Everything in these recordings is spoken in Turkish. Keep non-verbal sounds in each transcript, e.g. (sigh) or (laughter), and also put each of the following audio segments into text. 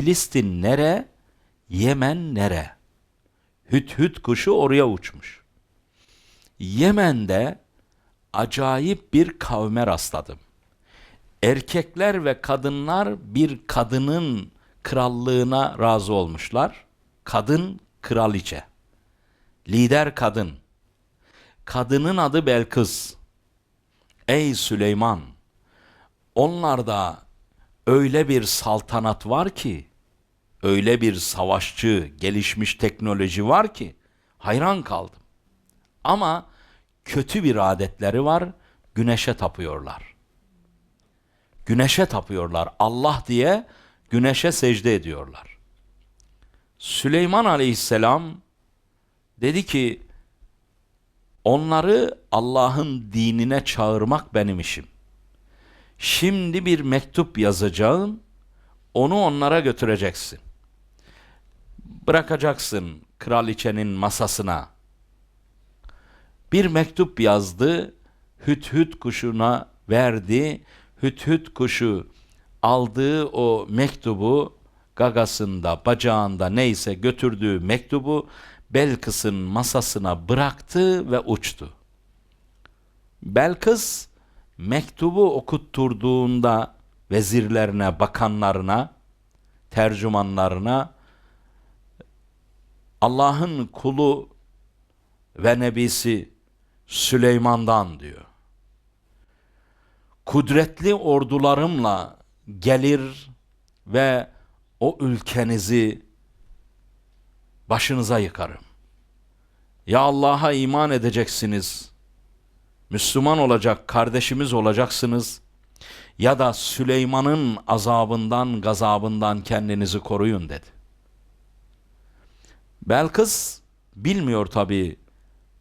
Filistin nere? Yemen nere? Hüt hüt kuşu oraya uçmuş. Yemen'de acayip bir kavme rastladım. Erkekler ve kadınlar bir kadının krallığına razı olmuşlar. Kadın kraliçe. Lider kadın. Kadının adı Belkıs. Ey Süleyman! Onlarda öyle bir saltanat var ki, öyle bir savaşçı, gelişmiş teknoloji var ki hayran kaldım. Ama kötü bir adetleri var, güneşe tapıyorlar. Güneşe tapıyorlar. Allah diye güneşe secde ediyorlar. Süleyman Aleyhisselam dedi ki onları Allah'ın dinine çağırmak benim işim. Şimdi bir mektup yazacağım, onu onlara götüreceksin. Bırakacaksın kraliçenin masasına. Bir mektup yazdı, hüt hüt kuşuna verdi. Hüt hüt kuşu aldığı o mektubu gagasında, bacağında neyse götürdüğü mektubu Belkıs'ın masasına bıraktı ve uçtu. Belkıs mektubu okutturduğunda vezirlerine, bakanlarına, tercümanlarına Allah'ın kulu ve nebisi Süleyman'dan diyor. Kudretli ordularımla gelir ve o ülkenizi başınıza yıkarım. Ya Allah'a iman edeceksiniz, Müslüman olacak, kardeşimiz olacaksınız ya da Süleyman'ın azabından, gazabından kendinizi koruyun dedi. Belkıs bilmiyor tabi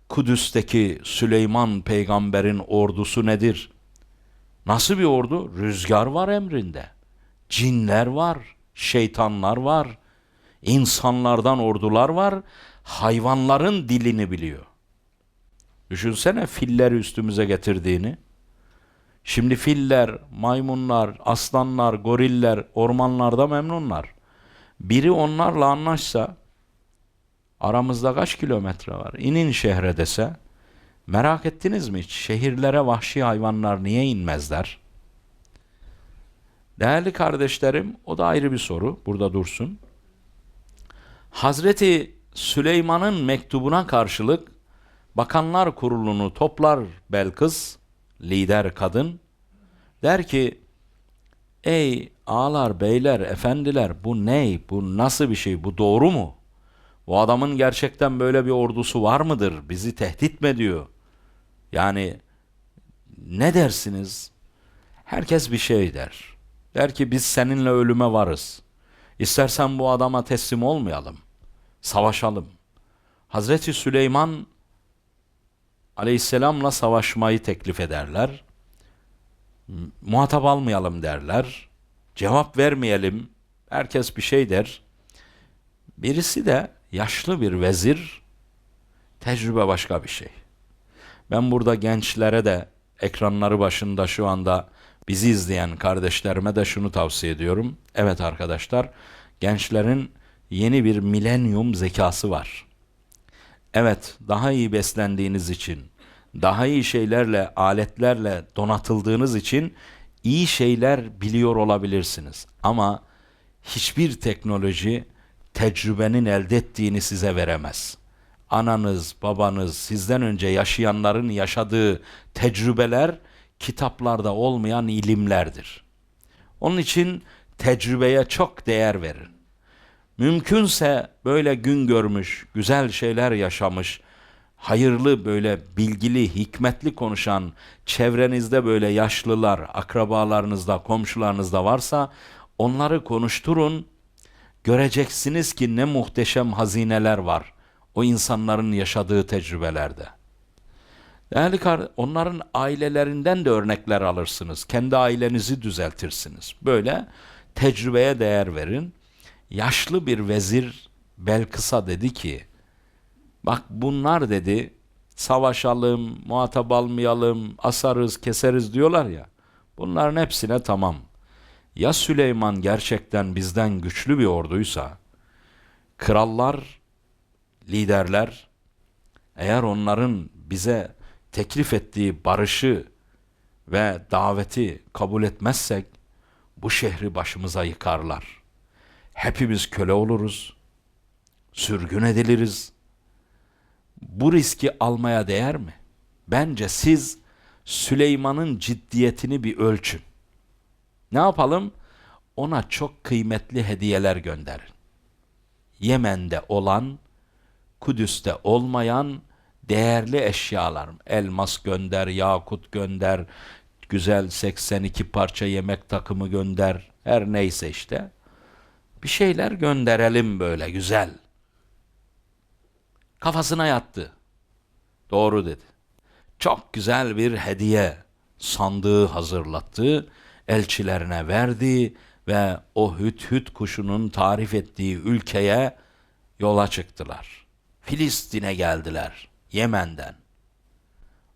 Kudüs'teki Süleyman peygamberin ordusu nedir? Nasıl bir ordu? Rüzgar var emrinde. Cinler var, şeytanlar var, insanlardan ordular var, hayvanların dilini biliyor. Düşünsene filleri üstümüze getirdiğini. Şimdi filler, maymunlar, aslanlar, goriller ormanlarda memnunlar. Biri onlarla anlaşsa aramızda kaç kilometre var? İnin şehre dese merak ettiniz mi hiç? Şehirlere vahşi hayvanlar niye inmezler? Değerli kardeşlerim o da ayrı bir soru. Burada dursun. Hazreti Süleyman'ın mektubuna karşılık Bakanlar Kurulu'nu toplar Belkıs, lider kadın. Der ki, ey ağalar, beyler, efendiler bu ney, bu nasıl bir şey, bu doğru mu? Bu adamın gerçekten böyle bir ordusu var mıdır? Bizi tehdit mi ediyor? Yani ne dersiniz? Herkes bir şey der. Der ki biz seninle ölüme varız. İstersen bu adama teslim olmayalım. Savaşalım. Hazreti Süleyman aleyhisselamla savaşmayı teklif ederler. Muhatap almayalım derler. Cevap vermeyelim. Herkes bir şey der. Birisi de yaşlı bir vezir. Tecrübe başka bir şey. Ben burada gençlere de ekranları başında şu anda bizi izleyen kardeşlerime de şunu tavsiye ediyorum. Evet arkadaşlar, gençlerin yeni bir milenyum zekası var. Evet, daha iyi beslendiğiniz için, daha iyi şeylerle, aletlerle donatıldığınız için iyi şeyler biliyor olabilirsiniz. Ama hiçbir teknoloji tecrübenin elde ettiğini size veremez. Ananız, babanız, sizden önce yaşayanların yaşadığı tecrübeler kitaplarda olmayan ilimlerdir. Onun için tecrübeye çok değer verin. Mümkünse böyle gün görmüş, güzel şeyler yaşamış, hayırlı böyle bilgili, hikmetli konuşan çevrenizde böyle yaşlılar, akrabalarınızda, komşularınızda varsa onları konuşturun. Göreceksiniz ki ne muhteşem hazineler var o insanların yaşadığı tecrübelerde. Değerli onların ailelerinden de örnekler alırsınız. Kendi ailenizi düzeltirsiniz. Böyle tecrübeye değer verin. Yaşlı bir vezir Belkıs'a dedi ki, bak bunlar dedi, savaşalım, muhatap almayalım, asarız, keseriz diyorlar ya. Bunların hepsine tamam. Ya Süleyman gerçekten bizden güçlü bir orduysa, krallar, liderler, eğer onların bize teklif ettiği barışı ve daveti kabul etmezsek, bu şehri başımıza yıkarlar. Hepimiz köle oluruz, sürgün ediliriz. Bu riski almaya değer mi? Bence siz Süleyman'ın ciddiyetini bir ölçün. Ne yapalım? Ona çok kıymetli hediyeler gönderin. Yemen'de olan, Kudüs'te olmayan değerli eşyalar. Elmas gönder, yakut gönder, güzel 82 parça yemek takımı gönder. Her neyse işte. Bir şeyler gönderelim böyle güzel. Kafasına yattı. Doğru dedi. Çok güzel bir hediye sandığı hazırlattı, elçilerine verdi ve o hüt hüt kuşunun tarif ettiği ülkeye yola çıktılar. Filistin'e geldiler, Yemen'den.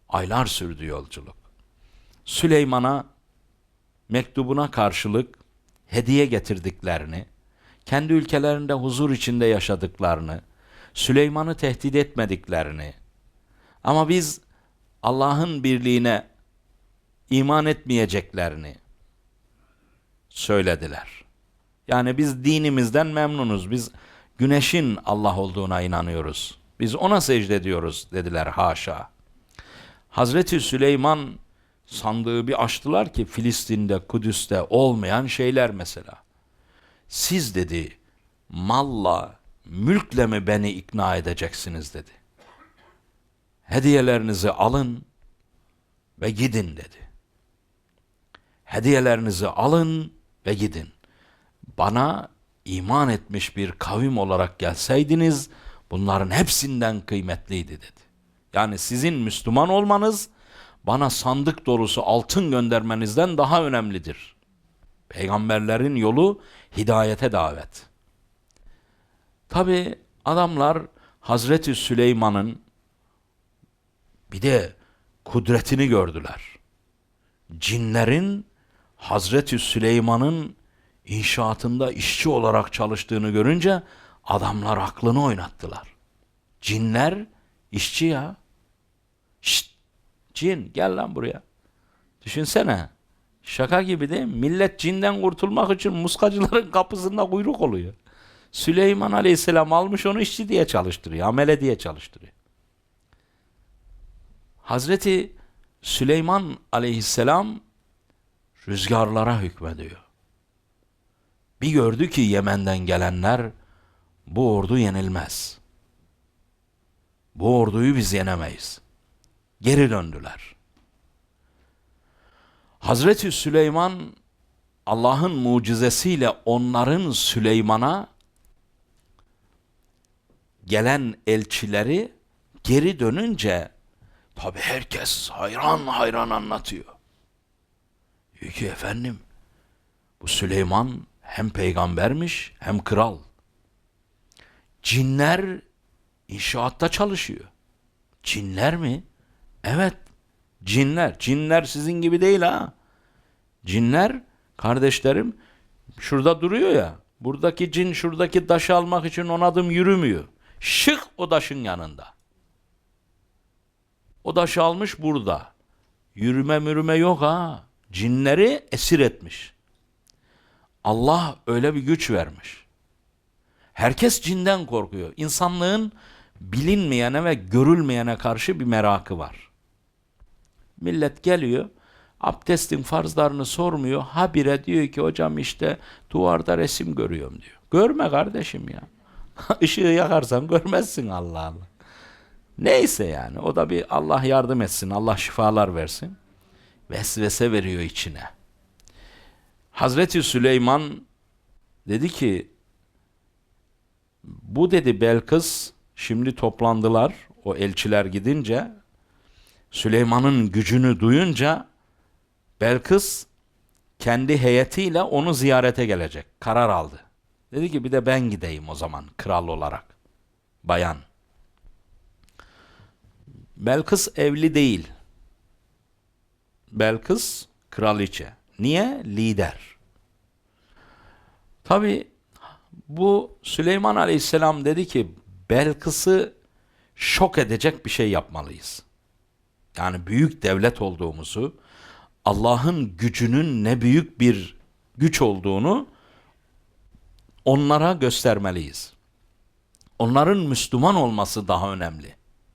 Aylar sürdü yolculuk. Süleyman'a mektubuna karşılık hediye getirdiklerini, kendi ülkelerinde huzur içinde yaşadıklarını, Süleyman'ı tehdit etmediklerini, ama biz Allah'ın birliğine iman etmeyeceklerini söylediler. Yani biz dinimizden memnunuz. Biz güneşin Allah olduğuna inanıyoruz. Biz ona secde ediyoruz dediler haşa. Hazreti Süleyman sandığı bir açtılar ki Filistin'de, Kudüs'te olmayan şeyler mesela. Siz dedi malla, mülkle mi beni ikna edeceksiniz dedi. Hediyelerinizi alın ve gidin dedi. Hediyelerinizi alın ve gidin. Bana iman etmiş bir kavim olarak gelseydiniz bunların hepsinden kıymetliydi dedi. Yani sizin Müslüman olmanız bana sandık dolusu altın göndermenizden daha önemlidir. Peygamberlerin yolu hidayete davet. Tabi adamlar Hazreti Süleyman'ın bir de kudretini gördüler. Cinlerin Hazreti Süleyman'ın inşaatında işçi olarak çalıştığını görünce adamlar aklını oynattılar. Cinler işçi ya. Şşt, cin gel lan buraya. Düşünsene. Şaka gibi değil mi? Millet cinden kurtulmak için muskacıların (laughs) kapısında kuyruk oluyor. Süleyman Aleyhisselam almış onu işçi diye çalıştırıyor, amele diye çalıştırıyor. Hazreti Süleyman Aleyhisselam rüzgarlara hükmediyor. Bir gördü ki Yemen'den gelenler bu ordu yenilmez. Bu orduyu biz yenemeyiz. Geri döndüler. Hazreti Süleyman Allah'ın mucizesiyle onların Süleyman'a gelen elçileri geri dönünce tabi herkes hayran hayran anlatıyor. Ki efendim bu Süleyman hem peygambermiş hem kral. Cinler inşaatta çalışıyor. Cinler mi? Evet. Cinler. Cinler sizin gibi değil ha. Cinler kardeşlerim şurada duruyor ya. Buradaki cin şuradaki taşı almak için on adım yürümüyor. Şık o taşın yanında. O taşı almış burada. Yürüme mürüme yok ha. Cinleri esir etmiş. Allah öyle bir güç vermiş. Herkes cinden korkuyor. İnsanlığın bilinmeyene ve görülmeyene karşı bir merakı var. Millet geliyor, abdestin farzlarını sormuyor. Habire diyor ki hocam işte duvarda resim görüyorum diyor. Görme kardeşim ya. (laughs) Işığı yakarsan görmezsin Allah. Neyse yani o da bir Allah yardım etsin, Allah şifalar versin. Vesvese veriyor içine. Hazreti Süleyman dedi ki bu dedi Belkıs şimdi toplandılar o elçiler gidince Süleyman'ın gücünü duyunca Belkıs kendi heyetiyle onu ziyarete gelecek. Karar aldı. Dedi ki bir de ben gideyim o zaman kral olarak. Bayan. Belkıs evli değil. Belkıs kraliçe. Niye? Lider. Tabi bu Süleyman Aleyhisselam dedi ki Belkıs'ı şok edecek bir şey yapmalıyız. Yani büyük devlet olduğumuzu, Allah'ın gücünün ne büyük bir güç olduğunu onlara göstermeliyiz. Onların Müslüman olması daha önemli.